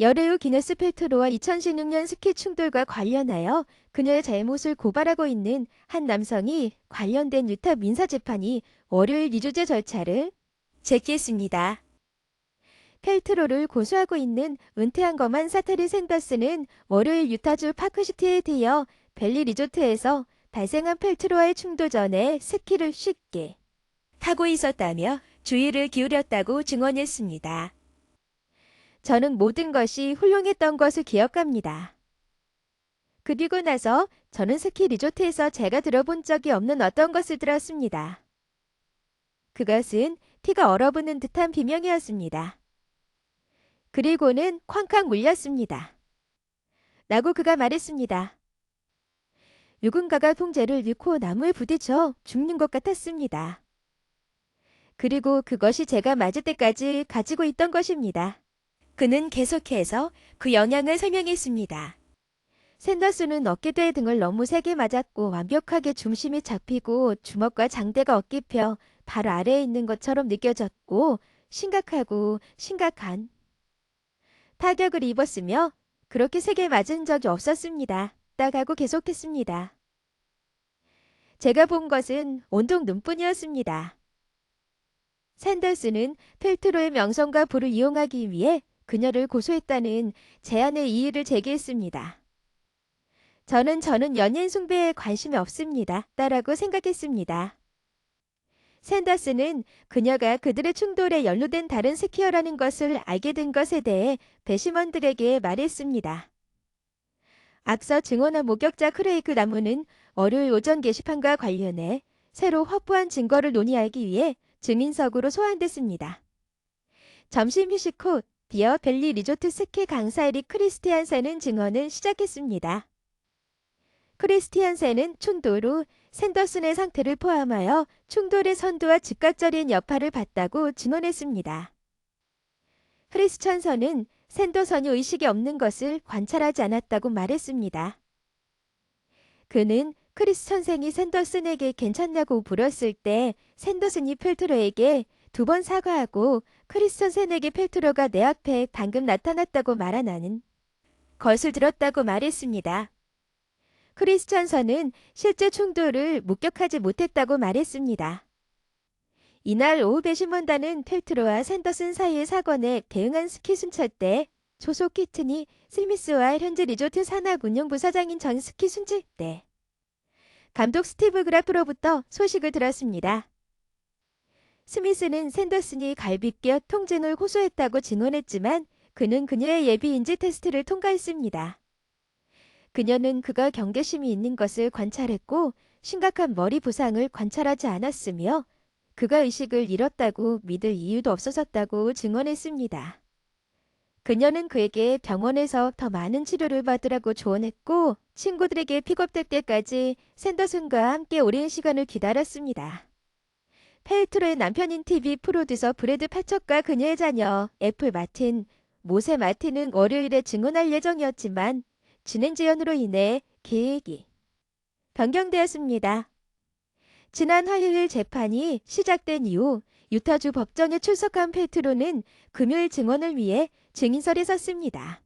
여레우 기네스 펠트로와 2016년 스키 충돌과 관련하여 그녀의 잘못을 고발하고 있는 한 남성이 관련된 유타 민사 재판이 월요일 미주제 절차를 제기했습니다. 펠트로를 고소하고 있는 은퇴한 거만 사테리 샌더스는 월요일 유타주 파크시티에 대여 벨리 리조트에서 발생한 펠트로와의 충돌 전에 스키를 쉽게 타고 있었다며 주의를 기울였다고 증언했습니다. 저는 모든 것이 훌륭했던 것을 기억합니다. 그리고 나서 저는 스키 리조트에서 제가 들어본 적이 없는 어떤 것을 들었습니다. 그것은 티가 얼어붙는 듯한 비명이었습니다. 그리고는 쾅쾅 물렸습니다. 라고 그가 말했습니다. 누군가가 통제를 잃고 나무에 부딪혀 죽는 것 같았습니다. 그리고 그것이 제가 맞을 때까지 가지고 있던 것입니다. 그는 계속해서 그 영향을 설명했습니다. 샌더스는 어깨대 등을 너무 세게 맞았고 완벽하게 중심이 잡히고 주먹과 장대가 어깨펴 바로 아래에 있는 것처럼 느껴졌고 심각하고 심각한 타격을 입었으며 그렇게 세게 맞은 적이 없었습니다. 따가고 계속했습니다. 제가 본 것은 온통 눈뿐이었습니다. 샌더스는 펠트로의 명성과 부를 이용하기 위해 그녀를 고소했다는 제안의 이의를 제기했습니다. 저는 저는 연인 숭배에 관심이 없습니다. 따라고 생각했습니다. 샌더스는 그녀가 그들의 충돌에 연루된 다른 스키어라는 것을 알게 된 것에 대해 배심원들에게 말했습니다. 앞서 증언한 목격자 크레이크 나무는 월요일 오전 게시판과 관련해 새로 확보한 증거를 논의하기 위해 증인석으로 소환됐습니다. 점심 휴식 후 디어 벨리 리조트 스키 강사 에릭 크리스티안센은 증언을 시작했습니다. 크리스티안센은 충돌 후 샌더슨의 상태를 포함하여 충돌의 선두와 즉각적인 여파를 봤다고 증언했습니다. 크리스천선은 샌더슨이 의식이 없는 것을 관찰하지 않았다고 말했습니다. 그는 크리스 선생이 샌더슨에게 괜찮냐고 물었을 때 샌더슨이 펠트로에게 두 번 사과하고 크리스 선생에게 펠트로가 내 앞에 방금 나타났다고 말하나는 것을 들었다고 말했습니다. 크리스천선은 실제 충돌을 목격하지 못했다고 말했습니다. 이날 오후 배심원단은 펠트로와 샌더슨 사이의 사건에 대응한 스키 순찰 때 소속 키튼이 스미스와 현재 리조트 산악 운영 부사장인 전 스키 순찰 때 감독 스티브 그라프로부터 소식을 들었습니다. 스미스는 샌더슨이 갈비뼈 통증을 호소했다고 증언했지만 그는 그녀의 예비 인지 테스트를 통과했습니다. 그녀는 그가 경계심이 있는 것을 관찰했고 심각한 머리 부상을 관찰하지 않았으며 그가 의식을 잃었다고 믿을 이유도 없어졌다고 증언했습니다. 그녀는 그에게 병원에서 더 많은 치료를 받으라고 조언했고 친구들에게 픽업될 때까지 샌더슨과 함께 오랜 시간을 기다렸습니다. 펠트로의 남편인 TV 프로듀서 브래드 파척과 그녀의 자녀 애플 마틴, 모세 마틴은 월요일에 증언할 예정이었지만 진행 지연으로 인해 계획이 변경되었습니다. 지난 화요일 재판이 시작된 이후 유타주 법정에 출석한 펠트로는 금요일 증언을 위해 증인설에 섰습니다.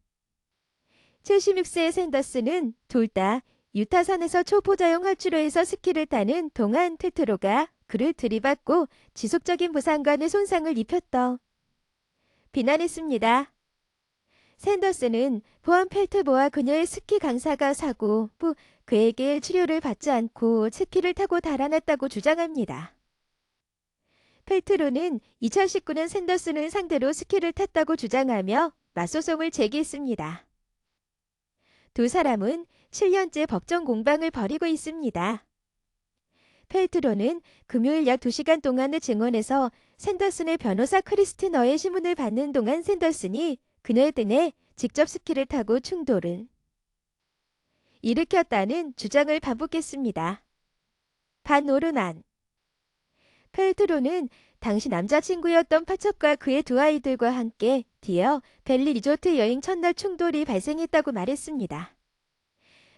76세의 샌더스는 둘 다 유타산에서 초보자용 활주로에서 스키를 타는 동안 펠트로가 그를 들이받고 지속적인 부상관의 손상을 입혔다. 비난했습니다. 샌더스는 보안 펠트보와 그녀의 스키 강사가 사고 후 그에게 치료를 받지 않고 스키를 타고 달아났다고 주장합니다. 펠트로는 2019년 샌더슨을 상대로 스키를 탔다고 주장하며 맞소송을 제기했습니다. 두 사람은 7년째 법정 공방을 벌이고 있습니다. 펠트로는 금요일 약 2시간 동안의 증언에서 샌더슨의 변호사 크리스티너의 신문을 받는 동안 샌더슨이 그녀의 등에 직접 스키를 타고 충돌을 일으켰다는 주장을 반복했습니다. 반오르난 펠트로는 당시 남자친구였던 파척과 그의 두 아이들과 함께 디어 벨리 리조트 여행 첫날 충돌이 발생했다고 말했습니다.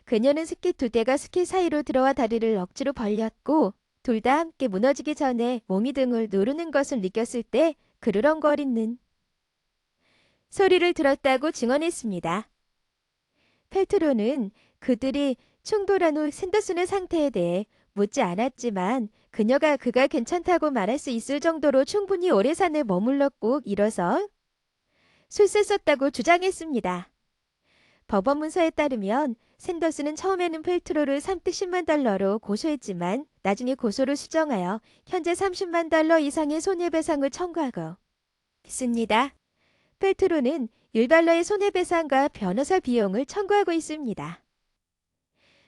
그녀는 스키 두 대가 스키 사이로 들어와 다리를 억지로 벌렸고 둘 다 함께 무너지기 전에 몸이 등을 누르는 것을 느꼈을 때 그르렁거리는 소리를 들었다고 증언했습니다. 펠트로는 그들이 충돌한 후 샌더슨의 상태에 대해 묻지 않았지만 그녀가 그가 괜찮다고 말할 수 있을 정도로 충분히 오래 산에 머물렀고 일어서 술세 썼다고 주장했습니다. 법원 문서에 따르면 샌더슨은 처음에는 펠트로를 3대 10만 달러로 고소했지만 나중에 고소를 수정하여 현재 30만 달러 이상의 손해배상을 청구하고 있습니다. 펠트로는 1달러의 손해배상과 변호사 비용을 청구하고 있습니다.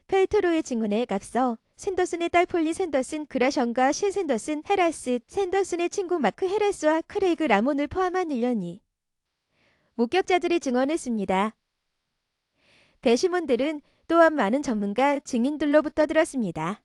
펠트로의 증언에 앞서 샌더슨의 딸 폴리 샌더슨 그라션과 신 샌더슨 헤라스 샌더슨의 친구 마크 헤라스와 크레이그 라몬을 포함한 일련이 목격자들이 증언했습니다. 배심원들은 또한 많은 전문가 증인들로부터 들었습니다.